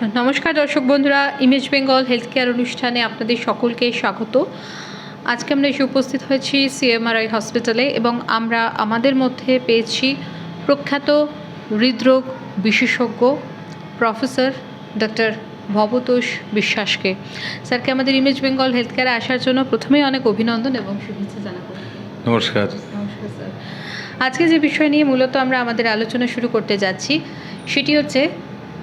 নমস্কার দর্শক বন্ধুরা ইমেজ বেঙ্গল হেলথ কেয়ার অনুষ্ঠানে আপনাদের সকলকে স্বাগত। আজকে আমরা এসে উপস্থিত হয়েছি সিএমআরআই হসপিটালে এবং আমরা আমাদের মধ্যে পেয়েছি প্রখ্যাত হৃদরোগ বিশেষজ্ঞ প্রফেসর ডক্টর ভবতোষ বিশ্বাসকে। স্যারকে আমাদের ইমেজ বেঙ্গল হেলথ কেয়ারে আসার জন্য প্রথমেই অনেক অভিনন্দন এবং শুভেচ্ছা জানাব। নমস্কার। নমস্কার স্যার। আজকে যে বিষয় নিয়ে মূলত আমরা আমাদের আলোচনা শুরু করতে যাচ্ছি সেটি হচ্ছে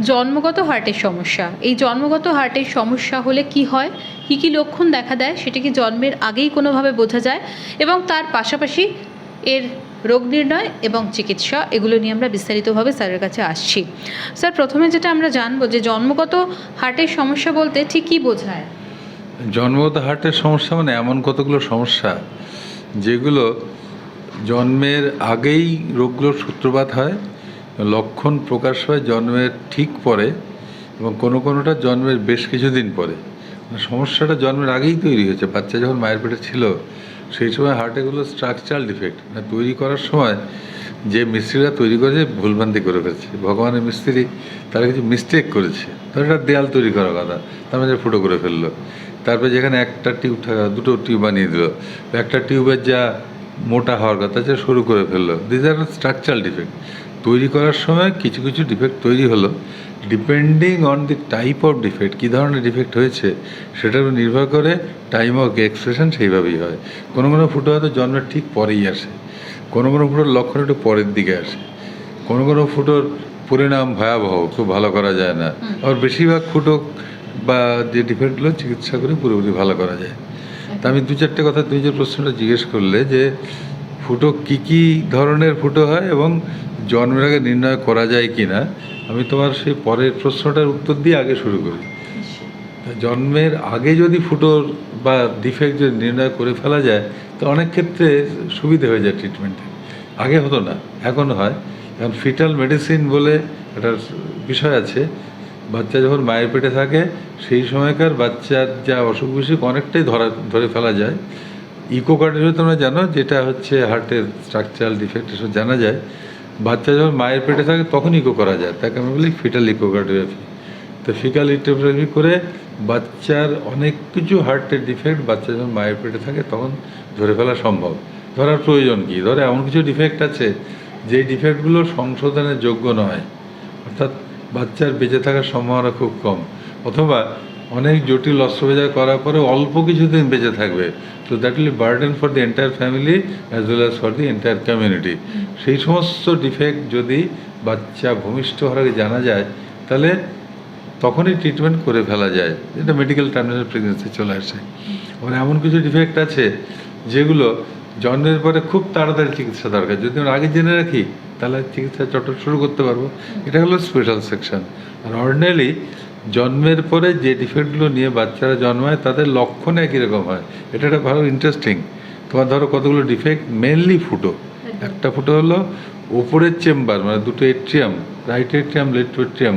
জন্মগত হার্টের সমস্যা। এই জন্মগত হার্টের সমস্যা হলে কি হয়? কী কী লক্ষণ দেখা দেয়? সেটা কি জন্মের আগেই কোনোভাবে বোঝা যায়? এবং তার পাশাপাশি এর রোগ নির্ণয় এবং চিকিৎসা, এগুলো নিয়ে আমরা বিস্তারিতভাবে স্যারের কাছে আসছি। স্যার, প্রথমে যেটা আমরা জানব যে জন্মগত হার্টের সমস্যা বলতে ঠিক কী বোঝায়? জন্মগত হার্টের সমস্যা মানে এমন কতগুলো সমস্যা যেগুলো জন্মের আগেই রোগগুলোর সূত্রপাত হয় লক্ষণ প্রকাশ হয় জন্মের ঠিক পরে এবং কোনো কোনোটা জন্মের বেশ কিছুদিন পরে। মানে সমস্যাটা জন্মের আগেই তৈরি হয়েছে। বাচ্চা যখন মায়ের পেটে ছিল, সেই সময় হার্টেগুলো স্ট্রাকচারাল ডিফেক্ট মানে তৈরি করার সময় যে মিস্ত্রিরা তৈরি করেছে ভুলভ্রান্তি করে ফেলছে। ভগবানের মিস্ত্রি তারা কিছু মিস্টেক করেছে। ধর একটা দেয়াল তৈরি করার কথা, তার মধ্যে ফুটো করে ফেলল। তারপরে যেখানে একটা টিউব থাকা, দুটো টিউব বানিয়ে দিল। একটা টিউবের যা মোটা হওয়ার কথা সে শুরু করে ফেলল। দিস আর স্ট্রাকচারাল ডিফেক্ট তৈরি করার সময় কিছু কিছু ডিফেক্ট তৈরি হলো। Depending on the type of defect কী ধরনের ডিফেক্ট হয়েছে সেটার উপর নির্ভর করে টাইম অফ এক্সপ্রেশন সেইভাবেই হয়। কোনো কোনো ফুটো হয়তো জন্মের ঠিক পরেই আসে কোনো কোনো ফুটোর লক্ষণ একটু পরের দিকে আসে। কোনো কোনো ফুটোর পরিণাম ভয়াবহ খুব ভালো করা যায় না। আবার বেশিরভাগ ফুটো বা যে ডিফেক্টগুলো চিকিৎসা করে পুরোপুরি ভালো করা যায়। তা আমি দু চারটে কথা তুমি যে প্রশ্নটা জিজ্ঞেস করলে যে ফুটো কী কী ধরনের ফুটো হয় এবং জন্মের আগে নির্ণয় করা যায় কি না আমি তোমার সেই পরের প্রশ্নটার উত্তর দিয়ে আগে শুরু করি। জন্মের আগে যদি ফুটোর বা ডিফেক্ট যদি নির্ণয় করে ফেলা যায় তো অনেক ক্ষেত্রে সুবিধে হয়ে যায় ট্রিটমেন্টে আগে হতো না এখন হয়। এখন ফিটাল মেডিসিন বলে একটা বিষয় আছে বাচ্চা যখন মায়ের পেটে থাকে সেই সময়কার বাচ্চার যা অসুখ বিসুখ অনেকটাই ধরা ধরে ফেলা যায়। ইকোকার্ডিওগ্রাফি তোমরা জানো যেটা হচ্ছে হার্টের স্ট্রাকচারাল ডিফেক্ট এসব জানা যায়। বাচ্চা যখন মায়ের পেটে থাকে তখন ইকো করা যায়। তাকে আমি বলি ফিটাল ইকোকার্ডিওগ্রাফি তো ফিকাল ইকোগ্রাফি করে বাচ্চার অনেক কিছু হার্টের ডিফেক্ট বাচ্চা যখন মায়ের পেটে থাকে তখন ধরে ফেলা সম্ভব। ধরার প্রয়োজন কি? ধরে এমন কিছু ডিফেক্ট আছে যে ডিফেক্টগুলো সংশোধনের যোগ্য নয়। অর্থাৎ বাচ্চার বেঁচে থাকার সম্ভাবনা খুব কম। অথবা অনেক জটিল অস্ত্রোপচার করার পরে অল্প কিছুদিন বেঁচে থাকবে। তো that will burden for the entire family as well as for the entire community সেই সমস্ত ডিফেক্ট যদি বাচ্চা ভূমিষ্ঠ হওয়ার আগে জানা যায়, তাহলে তখনই ট্রিটমেন্ট করে ফেলা যায়। এটা মেডিকেল টার্মিনাল প্রেগনেন্সি চলে আসে। আবার এমন কিছু ডিফেক্ট আছে যেগুলো জন্মের পরে খুব তাড়াতাড়ি চিকিৎসা দরকার। যদি আমরা আগে জেনে রাখি, তাহলে চিকিৎসা চট শুরু করতে পারব। এটা হলো স্পেশাল সেকশন আর অর্ডিনারি জন্মের পরে যে ডিফেক্টগুলো নিয়ে বাচ্চারা জন্মায় তাদের লক্ষণ একই রকম হয়। এটা একটা ভালো ইন্টারেস্টিং তোমার ধরো কতগুলো ডিফেক্ট মেনলি ফুটো। একটা ফুটো হলো ওপরের চেম্বার মানে দুটো atrium right atrium left atrium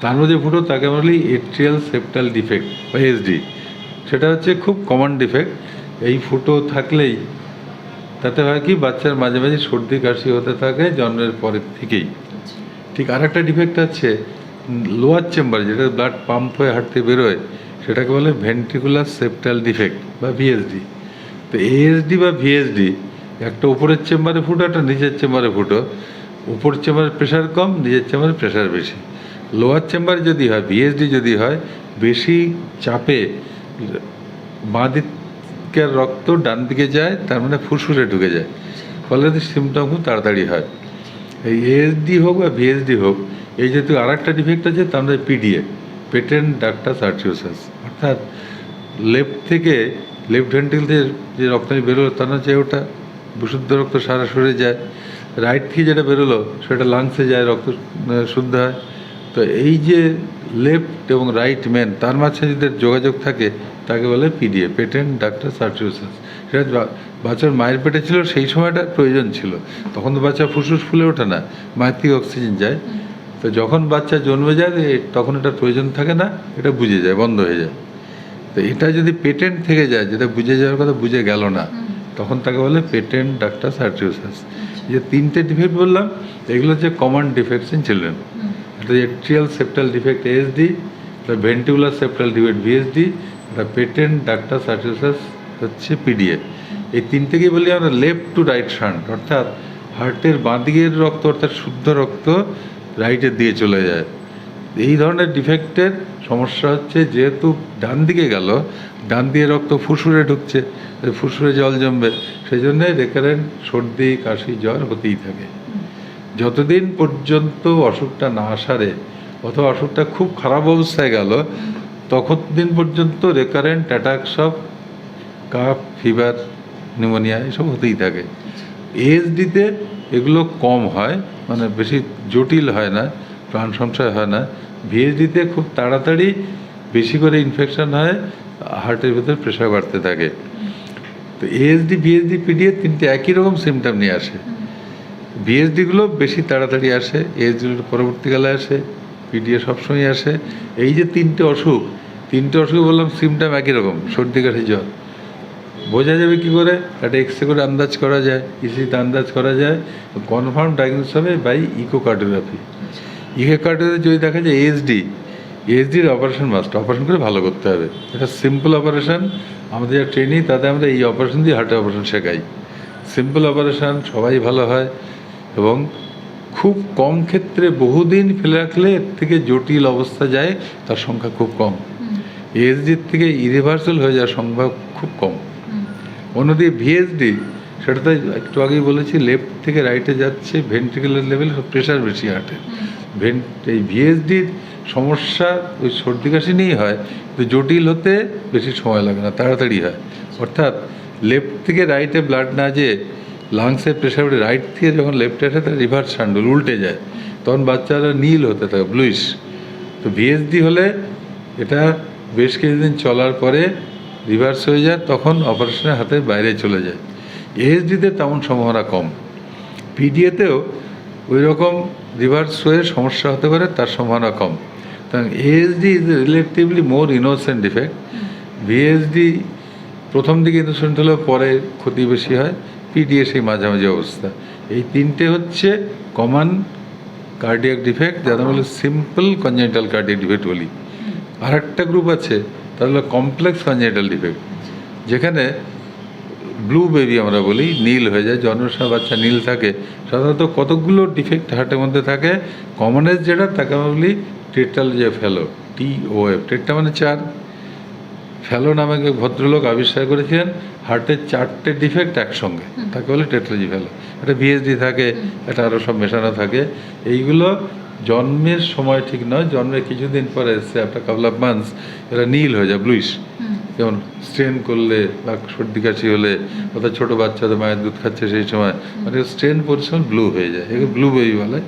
তার মধ্যে ফুটো তাকে বলি এট্রিয়াল সেপ্টাল ডিফেক্ট বা এসডি সেটা হচ্ছে খুব কমন ডিফেক্ট এই ফুটো থাকলেই তাতে হয় কি বাচ্চার মাঝে মাঝে সর্দি কাশি হতে থাকে জন্মের পরের থেকেই। ঠিক আর একটা ডিফেক্ট আছে লোয়ার চেম্বার যেটা ব্লাড পাম্প হয়ে হাঁটতে বেরোয়, সেটাকে বলে ভেন্ট্রিকুলার সেপ্টাল ডিফেক্ট বা ভিএসডি তো এএসডি বা ভিএসডি একটা উপরের চেম্বারে ফুটো, একটা নিচের চেম্বারে ফুটো। উপর চেম্বারে প্রেশার কম, নিচের চেম্বারে প্রেশার বেশি। লোয়ার চেম্বারে যদি হয় ভিএসডি যদি হয়, বেশি চাপে বাঁ দিকের রক্ত ডান দিকে যায়, তার মানে ফুসফুসে ঢুকে যায়। ফলে সিমটম খুব তাড়াতাড়ি হয়। এই এএসডি হোক বা ভিএসডি হোক এই যেহেতু আর একটা ডিফেক্ট আছে, তার মধ্যে পিডিএ পেটেন্ট ডাক্টার সার্টিউসাস অর্থাৎ লেফট থেকে লেফট দিয়ে যে রক্তনি বেরোলো, তার হচ্ছে ওটা বিশুদ্ধ রক্ত সারা সরে যায় রাইট থেকে যেটা বেরোলো, সেটা লাংসে যায়, রক্ত শুদ্ধ হয়। তো এই যে লেফট এবং রাইট ম্যান তার মাঝখানে যদি যোগাযোগ থাকে, তাকে বলে পিডিএ পেটেন্ট ডাক্তার সার্টিউসাস সেটা বাচ্চার মায়ের পেটে ছিল, সেই সময়টা প্রয়োজন ছিল। তখন তো বাচ্চা ফুসফুস ফুলে ওঠে না, মায়ের থেকে অক্সিজেন যায়। তো যখন বাচ্চা জন্মে যায় তখন এটা প্রয়োজন থাকে না এটা বুঝে যায় বন্ধ হয়ে যায়। তো এটা যদি পেটেন্ট থেকে যায় যেটা বুঝে যাওয়ার কথা বুঝে গেল না তখন তাকে বলে পেটেন্ট ডাক্তার সার্টিউসাস যে তিনটে ডিফেক্ট বললাম এগুলো হচ্ছে কমন ডিফেক্টস ইন চিলড্রেন একটা এট্রিয়াল সেপ্টাল ডিফেক্ট এএসডি একটা ভেন্টিকুলার সেপ্টাল ডিফেক্ট ভিএসডি একটা পেটেন্ট ডাক্টার সার্টিফিকেট হচ্ছে পিডিএ এই তিনটেকেই বলি আমরা লেফট টু রাইট শান্ট অর্থাৎ হার্টের বাঁদিকের রক্ত অর্থাৎ শুদ্ধ রক্ত রাইটের দিয়ে চলে যায়। এই ধরনের ডিফেক্টের সমস্যা হচ্ছে যেহেতু ডান দিকে গেল, ডান দিয়ে রক্ত ফুসুরে ঢুকছে ফুসুরে জল জমবে, সেই জন্য রেকারেন্ট সর্দি, কাশি, জ্বর হতেই থাকে। যতদিন পর্যন্ত অসুখটা না সারে অথবা অসুখটা খুব খারাপ অবস্থায় গেল তখন দিন পর্যন্ত recurrent attacks of cough fever pneumonia এসব হতেই থাকে। এএসডিতে এগুলো কম হয় মানে বেশি জটিল হয় না, প্রাণ সংশয় হয় না। ভিএসডিতে খুব তাড়াতাড়ি বেশি করে ইনফেকশন হয় হার্টের ভিতরে প্রেশার বাড়তে থাকে। তো এএসডি বিএসডি পিডিএ তিনটে একই রকম সিমটম নিয়ে আসে। বিএসডিগুলো বেশি তাড়াতাড়ি আসে এএসডিগুলো পরবর্তীকালে আসে পিডিএ সবসময় আসে। এই যে তিনটে অসুখ তিনটে অসুখ বললাম সিমটম একই রকম, সর্দি, কাশি, জ্বর। বোঝা যাবে কি করে? একটা এক্স করে আন্দাজ করা যায় ইসিতে আন্দাজ করা যায় কনফার্ম ডায়াগনোস হবে বাই ইকোকার্ডিওগ্রাফি ইকোকার্ডিওগ্রাফি যদি দেখা যায় এএসডি এএসডির অপারেশন মাস্ট অপারেশন করে ভালো করতে হবে। এটা সিম্পল অপারেশন আমাদের যা ট্রেনিং তাতে আমরা এই অপারেশন দিয়ে হার্টের অপারেশন শেখাই। সিম্পল অপারেশন সবাই ভালো হয় এবং খুব কম ক্ষেত্রে বহুদিন ফেলে রাখলে এর থেকে জটিল অবস্থা যায় তার সংখ্যা খুব কম। এএসডির থেকে ইরিভার্সাল হয়ে যাওয়ার সংখ্যা খুব কম। অন্যদিকে ভিএসডি সেটা তো একটু আগেই বলেছি লেফট থেকে রাইটে যাচ্ছে ভেন্ট্রিকুলার লেভেল প্রেশার বেশি হাঁটে। ভেন্ট এই ভিএসডির সমস্যা ওই সর্দি কাশি নিয়েই হয় কিন্তু জটিল হতে বেশি সময় লাগে না তাড়াতাড়ি হয়। অর্থাৎ লেফট থেকে রাইটে ব্লাড না যেয়ে লাংসের প্রেশার বেড়ে রাইট থেকে যখন লেফটে আসে তার রিভার্স শান্ডুল উল্টে যায়। তখন বাচ্চারা নীল হতে থাকে ব্লুইশ তো ভিএসডি হলে এটা বেশ কিছুদিন চলার পরে রিভার্স হয়ে যায়, তখন অপারেশনের হাতে বাইরে চলে যায়। এএসডিতে তেমন সম্ভাবনা কম। পিডিএতেও ওই রকম রিভার্স হয়ে সমস্যা হতে পারে, তার সম্ভাবনা কম। কারণ ASD is relatively more innocent defect VSD প্রথম দিকে ইনোসেন্ট হলেও পরে ক্ষতি বেশি হয় পিডিএ সেই মাঝামাঝি অবস্থা। এই তিনটে হচ্ছে কমন কার্ডিয়াক ডিফেক্ট যাদের বলে সিম্পল কনজেন্টাল কার্ডিয়াক ডিফেক্ট বলি। আর একটা গ্রুপ আছে তাহলে কমপ্লেক্স কনজেন্টাল ডিফেক্ট যেখানে ব্লু বেবি আমরা বলি নীল হয়ে যায় জন্মের সময় বাচ্চা নীল থাকে। সাধারণত কতগুলো ডিফেক্ট হার্টের মধ্যে থাকে? কমনেস যেটা তাকে আমরা বলি টেটাল যে ফেলো টি ও এফ টেটটা মানে চার। ফেলো নামে ভদ্রলোক আবিষ্কার করেছিলেন হার্টের চারটে ডিফেক্ট একসঙ্গে তাকে বলে টেট্রাজি ফেলো একটা ভিএসডি থাকে এটা আরও সব মেশানো থাকে। এইগুলো জন্মের সময় ঠিক নয় জন্মের কিছুদিন পরে এসছে একটা কাপল অফ মান্থস এরা নীল হয়ে যায় ব্লুইশ যেমন স্ট্রেন করলে বা সর্দি কাশি হলে অর্থাৎ ছোটো বাচ্চাদের মায়ের দুধ খাচ্ছে সেই সময় মানে স্ট্রেন পরিশ্রম ব্লু হয়ে যায় এগুলো ব্লু। বেবি বলে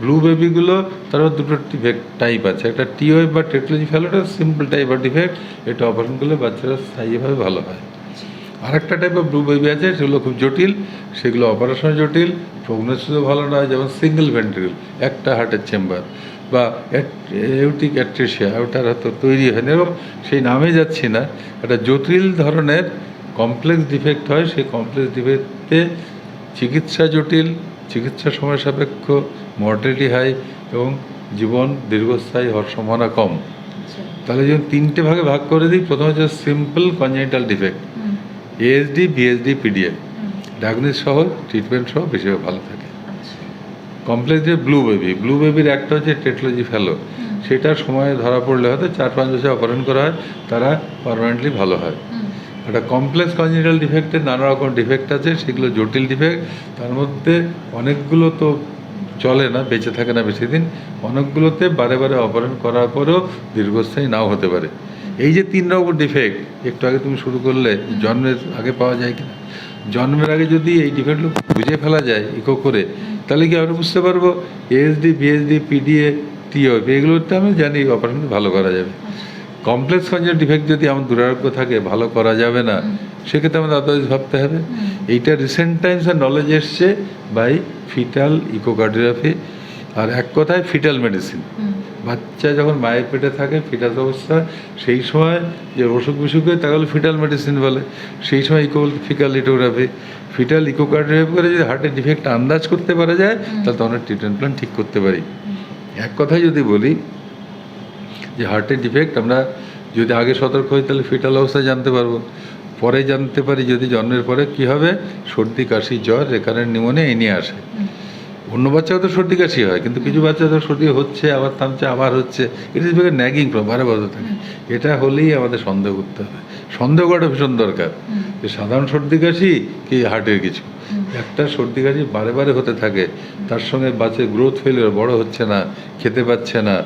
ব্লু বেবিগুলো তার দুটো ডিফেক্ট টাইপ আছে একটা টি টিওয়ে বা tetralogy Fallot simple type of defect এটা অপারেশন করলে বাচ্চারা স্থায়ীভাবে ভালো হয়। আরেকটা টাইপ অফ ব্লু বেবি আছে সেগুলো খুব জটিল সেগুলো অপারেশন জটিল প্রগনোসিসও ভালো নয় যেমন সিঙ্গেল ভেন্ট্রিকল একটা হার্টের চেম্বার বা এউটিক অ্যাট্রেশিয়া ওটার হয়তো তৈরি হয়নি এবং সেই নামে যাচ্ছি না একটা জটিল ধরনের কমপ্লেক্স ডিফেক্ট হয় সেই কমপ্লেক্স ডিফেক্টে চিকিৎসা জটিল চিকিৎসা সময় সাপেক্ষ মর্টালিটি হাই এবং জীবন দীর্ঘস্থায়ী হওয়ার সম্ভাবনা কম। তাহলে যদি তিনটে ভাগে ভাগ করে দিই প্রথম হচ্ছে simple congenital defect ASD VSD PDF diagnosis সহ ট্রিটমেন্ট সহ বেশিরভাগ ভালো থাকে। কমপ্লেক্স যে ব্লু বেবি ব্লু বেবির একটা হচ্ছে টেটলজি ফেলো সেটা সময়ে ধরা পড়লে হয়তো চার পাঁচ বছর অপারেশন করা হয় তারা পারমানেন্টলি ভালো হয়। একটা কমপ্লেক্স কনজেনিটাল ডিফেক্টের নানা রকম ডিফেক্ট আছে সেগুলো জটিল ডিফেক্ট তার মধ্যে অনেকগুলো তো চলে না বেঁচে থাকে না বেশি দিন অনেকগুলোতে বারে বারে অপারেশন করার পরেও দীর্ঘস্থায়ী নাও হতে পারে। এই যে তিন রকম ডিফেক্ট একটু আগে তুমি শুরু করলে জন্মের আগে পাওয়া যায় কিনা? জন্মের আগে যদি এই ডিফেক্টগুলো বুঝে ফেলা যায় ইকো করে তাহলে কি আমরা বুঝতে পারব? এএসডি বিএসডি পিডিএ টিওপ এগুলোতে আমি জানি অপারেশন ভালো করা যাবে। কমপ্লেক্স কনজেন্ট ডিফেক্ট যদি আমার দুরারোগ্য থাকে ভালো করা যাবে না সেক্ষেত্রে আমাদের আদার্স ভাবতে হবে। এইটা রিসেন্ট টাইমস টাইমসের নলেজ এসছে বাই ফিটাল ইকোকার্ডিওগ্রাফি আর এক কথায় ফিটাল মেডিসিন বাচ্চা যখন মায়ের পেটে থাকে ফিটাস অবস্থা সেই সময় যে অসুখ বিসুখ হয় তাহলে ফিটাল মেডিসিন বলে। সেই সময় ইকো ফিকাল ইটোগ্রাফি ফিটাল ইকোকার্ডিওগ্রাফি করে যদি হার্টের ডিফেক্ট আন্দাজ করতে পারা যায় তাহলে তখন ট্রিটমেন্ট প্ল্যান ঠিক করতে পারি। এক কথায় যদি বলি যে হার্টের ডিফেক্ট আমরা যদি আগে সতর্ক হই তাহলে ফিটাল অবস্থায় জানতে পারব। পরে জানতে পারি যদি জন্মের পরে কি হবে? সর্দি কাশি জ্বর রেকারেন্ট নিউমোনিয়া এই নিয়ে আসে। অন্য বাচ্চাও তো সর্দি কাশি হয়, কিন্তু কিছু বাচ্চা তো সর্দি হচ্ছে, আবার থামছে, আবার হচ্ছে। ইট ইজ ভেরি ন্যাগিং বারে বারে থাকে। এটা হলেই আমাদের সন্দেহ করতে হবে। সন্দেহ করাটা ভীষণ দরকার। যে সাধারণ সর্দি কাশি কি হার্টের কিছু? একটা সর্দি কাশি বারে বারে হতে থাকে। তার সঙ্গে বাচ্চার গ্রোথ ফেলিওর বড় হচ্ছে না, খেতে পাচ্ছে না।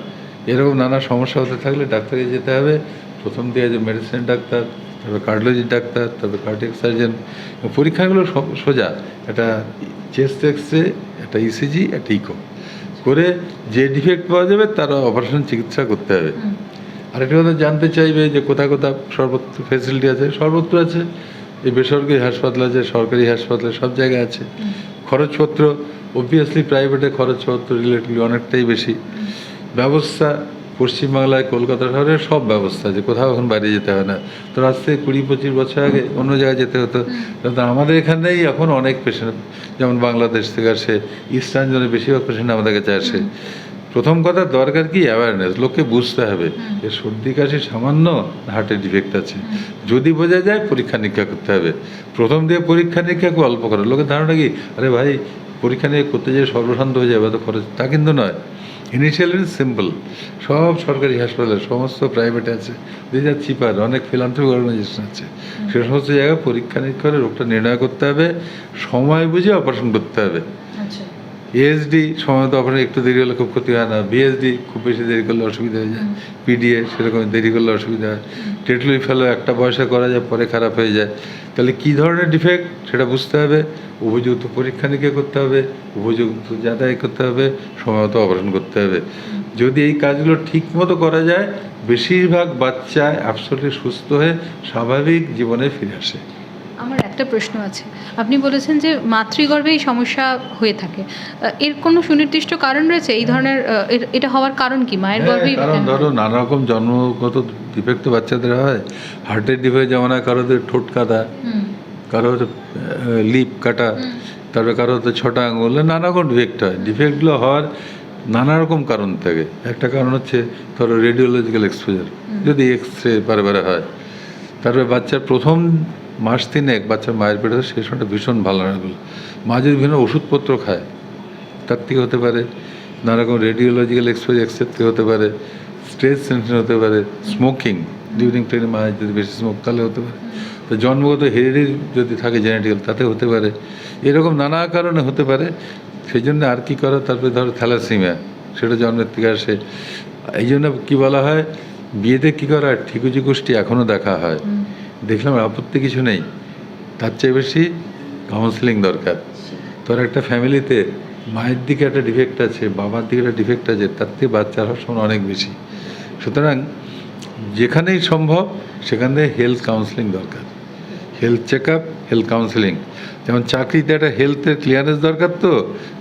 এরকম নানা সমস্যা হতে থাকলে ডাক্তারে যেতে হবে। প্রথম দিয়ে যে মেডিসিন ডাক্তার তারপর কার্ডিওলজি ডাক্তার তবে কার্ডিয়াক সার্জন পরীক্ষাগুলো সব সোজা। একটা চেস্ট এক্স রে একটা ইসিজি একটা ইকো করে যে ডিফেক্ট পাওয়া যাবে তার অপারেশন চিকিৎসা করতে হবে। আরেকটা কথা জানতে চাইবে যে কোথায় কোথায় সর্বত্র ফেসিলিটি আছে? সর্বত্র আছে এই বেসরকারি হাসপাতাল আছে সরকারি হাসপাতালে সব জায়গায় আছে। খরচপত্র অবভিয়াসলি প্রাইভেটে খরচপত্র রিলেটিভলি অনেকটাই বেশি। ব্যবস্থা পশ্চিমবাংলায় কলকাতা শহরে সব ব্যবস্থা আছে। কোথাও এখন বাইরে যেতে হয় না। তো আজ থেকে কুড়ি পঁচিশ বছর আগে অন্য জায়গায় যেতে হতো। আমাদের এখানেই এখন অনেক পেশেন্ট যেমন বাংলাদেশ থেকে আসে ইস্টার্ন জোনে বেশিরভাগ পেশেন্ট আমাদের কাছে আসে। প্রথম কথা দরকার কি? অ্যাওয়ারনেস লোককে বুঝতে হবে। যে সর্দি কাশি সামান্য হার্টের ডিফেক্ট আছে। যদি বোঝা যায় পরীক্ষা নিরীক্ষা করতে হবে। প্রথম দিয়ে পরীক্ষা নিরীক্ষা খুব অল্প করে। লোকের ধারণা কি? আরে ভাই পরীক্ষা নিয়ে করতে যেয়ে সর্বশান্ত হয়ে যাবে এত খরচ। তা কিন্তু নয়। ইনিশিয়ালি সিম্পল সব সরকারি হাসপাতালে সমস্ত প্রাইভেট আছে। দিজ আর চিপার অনেক ফিলান্থ্রপিক অর্গানাইজেশন আছে। সে সমস্ত জায়গায় পরীক্ষা নিরীক্ষা করে রোগটা নির্ণয় করতে হবে সময় বুঝে অপারেশন করতে হবে। এএসডি সময় তো আপনার একটু দেরি হলে খুব ক্ষতি হয় না। বিএসডি খুব বেশি দেরি করলে অসুবিধা হয়ে যায়। পিডিএ সেরকম দেরি করলে অসুবিধা হয়। টেটলুই ফেলো একটা বয়সে করা যায়, পরে খারাপ হয়ে যায়। তাহলে কী ধরনের ডিফেক্ট সেটা বুঝতে হবে। উপযুক্ত পরীক্ষা নিরীক্ষা করতে হবে। উপযুক্ত যাতায়াত করতে হবে। সময়মতো অপারেশন করতে হবে। যদি এই কাজগুলো ঠিক মতো করা যায়, বেশিরভাগ বাচ্চায় অ্যাবসোলিটলি সুস্থ হয়ে স্বাভাবিক জীবনে ফিরে আসে। আমার একটা প্রশ্ন আছে। আপনি বলেছেন যে মাতৃগর্ভে এই সমস্যা হয়ে থাকে। এর কোনো সুনির্দিষ্ট কারণ রয়েছে? এই ধরনের এটা হওয়ার কারণ কি? মায়ের হ্যাঁ, গর্ভেই কারণ ধরো নানা রকম জন্মগত ডিফেক্ট বাচ্চাদের হয়। হার্টের ডিফেক্ট যেমন হয় কারোদের ঠোঁট কাটা কারোর লিপ কাটা তারপরে কারোর তো ছটা আঙুল নানা রকম ডিফেক্ট হয়। ডিফেক্টগুলো হওয়ার নানা রকম কারণ থাকে। একটা কারণ হচ্ছে ধরো রেডিওলজিক্যাল এক্সপোজার যদি এক্স রে বারে বারে হয় তারপরে বাচ্চার প্রথম মাস তিনে তিনেক বাচ্চার মায়ের পেটে সেই সময়টা ভীষণ ভালো মা যদি বিভিন্ন ওষুধপত্র খায়। তার থেকে হতে পারে নানা রকম রেডিওলজিক্যাল এক্সপোজ এক্সের থেকে হতে পারে স্ট্রেস টেনশন হতে পারে স্মোকিং ডিউরিং ট্রেনে মায়ের যদি বেশি স্মোক তাহলে হতে পারে। তো জন্মগত হেরিডির যদি থাকে জেনেটিক্যাল তাতে হতে পারে। এরকম নানা কারণে হতে পারে। সেই জন্য আর কি করা, তারপরে ধরো থ্যালাসিমিয়া, সেটা জন্মের থেকে আসে। এই জন্য কী বলা হয়, বিয়েতে কী করা ঠিকুজি গোষ্ঠী এখনও দেখা হয়। দেখলাম আপত্তি কিছু নেই। তার চেয়ে বেশি কাউন্সিলিং দরকার। তোর একটা ফ্যামিলিতে মায়ের দিকে একটা ডিফেক্ট আছে, বাবার দিকে একটা ডিফেক্ট আছে, তার থেকে বাচ্চার হওয়ার সময় অনেক বেশি। সুতরাং যেখানেই সম্ভব সেখানে হেলথ কাউন্সিলিং দরকার। Health check up health counselling যেমন চাকরিতে একটা হেলথের ক্লিয়ারেন্স দরকার তো,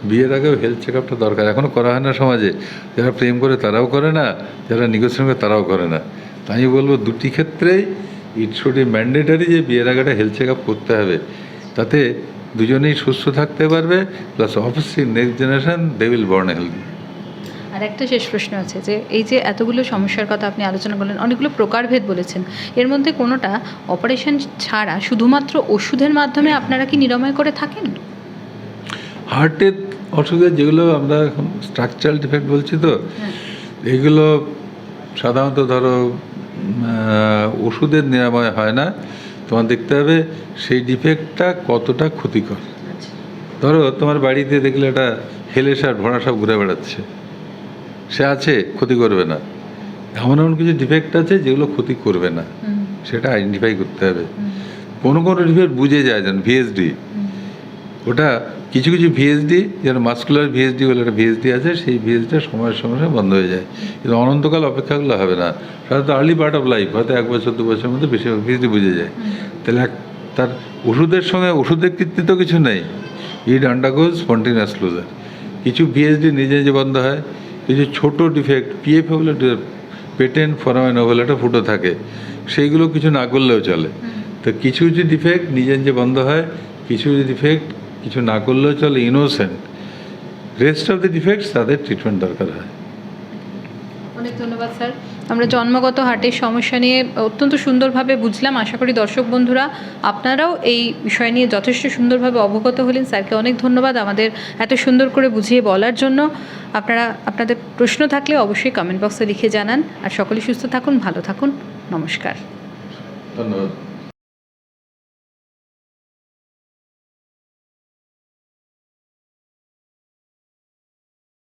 বিয়ের আগেও হেলথ চেক আপটা দরকার। এখনও করা হয় না সমাজে। যারা প্রেম করে তারাও করে না, যারা নিগোসিয়েশন করে তারাও করে না। তাই বলব দুটি ক্ষেত্রেই ইট শুড ই ম্যান্ডেটারি যে বিয়ের আগে একটা হেলথ চেক আপ করতে হবে তাতে দুজনেই সুস্থ থাকতে পারবে প্লাস অবশ্যই next generation they will born healthy আর একটা শেষ প্রশ্ন আছে যে এই যে এতগুলো সমস্যার কথা আপনি আলোচনা করলেন অনেকগুলো প্রকারভেদ বলেছেন এর মধ্যে কোনোটা অপারেশন ছাড়া শুধুমাত্র ওষুধের মাধ্যমে আপনারা কি নিরাময় করে থাকেন? হার্টের অসুখে যেগুলো আমরা এখন স্ট্রাকচারাল ডিফেক্ট বলছি তো এগুলো সাধারণত ধরো ওষুধের নিরাময় হয় না তোমার দেখতে হবে সেই ডিফেক্টটা কতটা ক্ষতিকর। ধরো তোমার বাড়িতে দেখলে একটা হেলে সার ভোড়া সব ঘুরে বেড়াচ্ছে সে আছে ক্ষতি করবে না। এমন এমন কিছু ডিফেক্ট আছে যেগুলো ক্ষতি করবে না সেটা আইডেন্টিফাই করতে হবে। কোনো কোনো ডিফেক্ট বুঝে যায় যেন ভিএসডি ওটা কিছু কিছু ভিএসডি যেন মাস্কুলার ভিএসডি বলে একটা ভিএসডি আছে, সেই ভিএসডিটা সময়ের সঙ্গে বন্ধ হয়ে যায়। কিন্তু অনন্তকাল অপেক্ষাগুলো হবে না। সাধারণত আর্লি পার্ট অফ লাইফ হয়তো এক বছর, দু বছরের মধ্যে বেশিরভাগ ভিএসডি বুঝে যায়। তাহলে তার ওষুধের সঙ্গে, ওষুধের কৃতিত্ব কিছু নেই। ইড আন্ডারগোজ স্পন্টিনিয়াস ক্লোজার কিছু ভিএসডি নিজে নিজে বন্ধ হয়, কিছু ছোট ডিফেক্ট পিএফ বলে পেটেন্ট ফরামেন বলে একটা ফুটো থাকে, সেইগুলো কিছু না করলেও চলে। তো কিছু কিছু ডিফেক্ট নিজে নিজে বন্ধ হয়, কিছু ডিফেক্ট কিছু না করলেও চলে innocent rest of the defects তাদের ট্রিটমেন্ট দরকার হয়। অনেক ধন্যবাদ স্যার। আমরা জন্মগত হার্টের সমস্যা নিয়ে অত্যন্ত সুন্দরভাবে বুঝলাম। আশা করি দর্শক বন্ধুরা আপনারাও এই বিষয় নিয়ে যথেষ্ট সুন্দরভাবে অবগত হলেন। স্যারকে অনেক ধন্যবাদ আমাদের এত সুন্দর করে বুঝিয়ে বলার জন্য। আপনারা আপনাদের প্রশ্ন থাকলে অবশ্যই কমেন্ট বক্সে লিখে জানান। আর সকলে সুস্থ থাকুন ভালো থাকুন। নমস্কার। ধন্যবাদ।